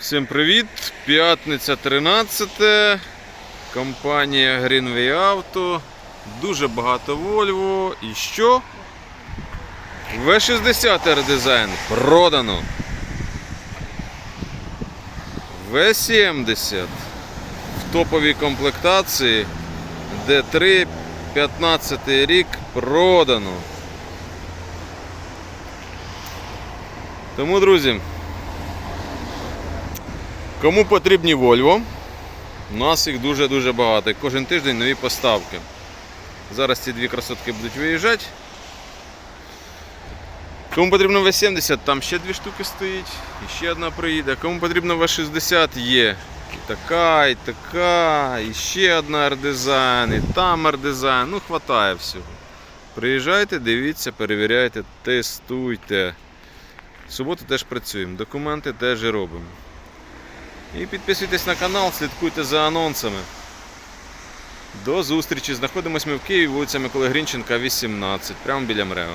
Всім привіт! П'ятниця 13. Компанія Greenway Auto. Дуже багато Volvo. І що? V60 R-Design продано. V70 в топовій комплектації D3 15 рік продано. Тому, друзі, Кому потрібні Volvo, у нас їх дуже-дуже багато. Кожен тиждень нові поставки. Зараз ці дві красотки будуть виїжджати. Кому потрібно V70, там ще дві штуки стоїть, і ще одна приїде. Кому потрібно V60 є. І така, і така, і ще одна R-Design, і там R-Design. Ну, хватає всього. Приїжджайте, дивіться, перевіряйте, тестуйте. В суботу теж працюємо, документи теж робимо. І підписуйтесь на канал, слідкуйте за анонсами. До зустрічі. Знаходимось ми в Києві, вулиця Миколи Грінченка, 18, прямо біля МРЕО.